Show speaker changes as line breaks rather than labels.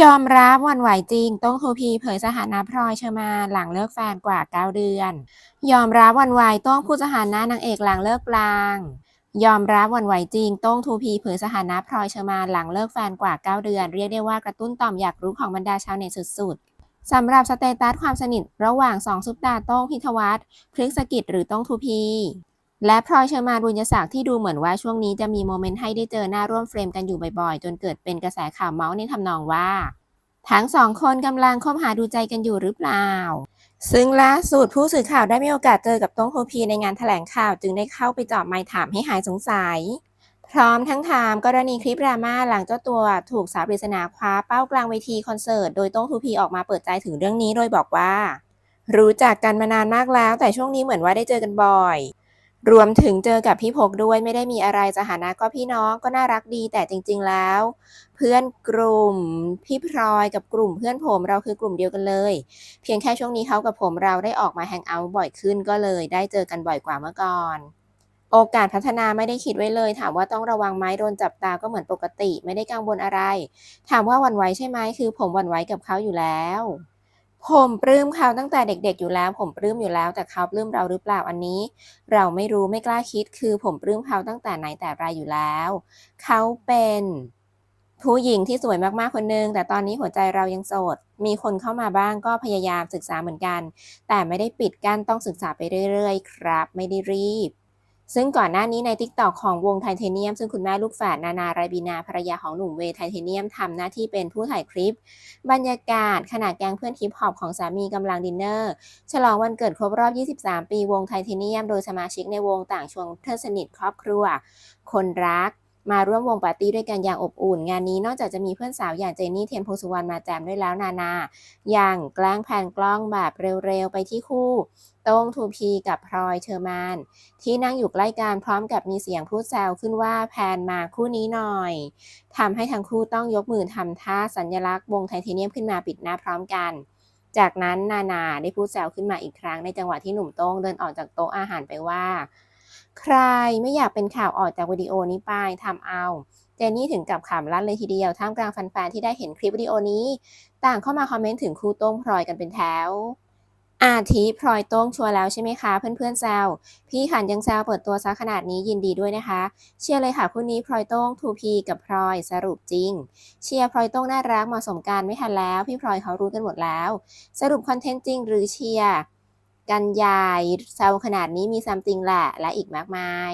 ยอมรับวันไหวจริง ต้องทูพีเผยสถานะพลอยเชอร์มานหลังเลิกแฟนกว่า 9 เดือน ยอมรับวันไหวต้องพูดสถานะนางเอกหลังเลิกกลาง ยอมรับวันไหวจริง ต้องทูพีเผยสถานะพลอยเชอร์มานหลังเลิกแฟนกว่า 9 เดือน เรียกได้ว่ากระตุ้นต่อมอยากรู้ของบรรดาชาวเน็ตสุดๆสำหรับสเตตัสความสนิทระหว่างสองซุปตาโต้งพิทวัฒน์พฤกษกิจหรือต้งทูพี และพลอยเชอร์มานบุญยศักดิ์ที่ดูเหมือนว่าช่วงนี้จะมีโมเมนต์ให้ได้เจอหน้าร่วมเฟรมกันอยู่บ่อยๆ จนเกิดเป็นกระแสข่าวเมาส์ในทำนองว่า ทั้งสองคนกำลังคบหาดูใจกันอยู่หรือเปล่า ซึ่งล่าสุดผู้สื่อข่าวได้มีโอกาสเจอกับต้งโฮพีในงานแถลงข่าวจึงได้เข้าไปจาะไมค์ถามให้หายสงสัย พร้อมทั้งถามกรณีคลิปดราม่าหลังเจ้าตัวถูกสาวปริศนาคว้าเป้ากลางเวทีคอนเสิร์ตโดยต้งทูพีออกมาเปิดใจถึงเรื่องนี้โดยบอกว่า รู้จักกันมานานมากแล้ว แต่ช่วงนี้เหมือนว่าได้เจอกันบ่อย รวมถึงเจอกับพี่พกด้วยไม่ได้มีอะไรสถานะก็พี่น้องก็น่ารักดีแต่จริง ๆแล้ว เพื่อนกลุ่มพี่พลอยกับกลุ่มเพื่อนผมเราคือกลุ่มเดียวกันเลย เพียงแค่ช่วงนี้เขากับผมเราได้ออกมาแฮงเอาท์บ่อยขึ้นก็เลย ได้เจอกันบ่อยกว่าเมื่อก่อน โอกาสพัฒนาไม่ได้คิดไว้เลย ถามว่าต้องระวังไหมโดนจับตาก็เหมือนปกติ ไม่ได้กังวลอะไร ถามว่าหวั่นไหวใช่ไหมคือ ผมหวั่นไหวกับเขาอยู่แล้ว ผมปลื้มเขาตั้งแต่เด็กๆอยู่แล้ว ผมปลื้มอยู่แล้ว แต่เขาปลื้มเราหรือเปล่าอันนี้ เราไม่รู้ไม่กล้าคิดคือผมปลื้มเขาตั้งแต่ไหนแต่ไรอยู่แล้ว เขาเป็นผู้หญิงที่สวยมากๆคนนึง แต่ตอนนี้หัวใจเรายังโสด มีคนเข้ามาบ้างก็พยายามศึกษาเหมือนกัน แต่ไม่ได้ปิดกั้นต้องศึกษาไปเรื่อยๆ ครับ ไม่ได้รีบ ซึ่งก่อนหน้านี้ใน t ิ k t o k ของวงไทเทเนียมซึ่งคุณแม่ลูกแฝดนานาไรบินาภรรยาของหนุ่มเวไทเทเนียมทำหน้าที่เป็นผู้ถ่ายคลิป บรรยากาศขณะแกงเพื่อนฮิปฮอปของสามีกำลังดินเนอร์ ฉลองวันเกิดครบรอบ 23 ปีวงไทเทเนียม โดยสมาชิกในวงต่างชวนเพื่อนสนิทครอบครัว คนรัก มาร่วมวงปาร์ตี้ด้วยกันอย่างอบอุ่น งานนี้นอกจากจะมีเพื่อนสาวอย่างเจนนี่เทียนโพสุวรรณมาแจมด้วยแล้วนานา อย่างแกล้งแผนกล้องแบบเร็วๆ ไปที่คู่โต้งทูพีกับพลอยเชอร์มาน ที่นั่งอยู่ใกล้กันพร้อมกับมีเสียงพูดแซวขึ้นว่าแพนมาคู่นี้หน่อยทำให้ทั้งคู่ต้องยกมือทำท่าสัญลักษณ์วงไทเทเนียมขึ้นมาปิดหน้าพร้อมกันจากนั้นนานาได้พูดแซวขึ้นมาอีกครั้งในจังหวะที่หนุ่มโต้งเดินออกจากโต๊ะอาหารไปว่า ใครไม่อยากเป็นข่าวออกจากวิดีโอนี้ไปทำเอา เจนนี่ถึงกับขำลั่นเลยทีเดียว ท่ามกลางแฟนๆที่ได้เห็นคลิปวิดีโอนี้ ต่างเข้ามาคอมเมนต์ถึงครูโต้งพลอยกันเป็นแถวอาทิพลอยโต้งชัวร์แล้วใช่ไหมคะเพื่อนๆแซวพี่ขันยังแซวเปิดตัวซะขนาดนี้ยินดีด้วยนะคะ เชียร์เลยค่ะคู่นี้พลอยโต้งทูพีกับพลอยสรุปจริง เชียร์พลอยโต้งน่ารักเหมาะสมกันไม่ทันแล้ว พี่พลอยเขารู้กันหมดแล้ว สรุปคอนเทนต์จริงหรือเชียร์ กันยายแซวขนาดนี้มีซัมติงแหละและอีกมากมาย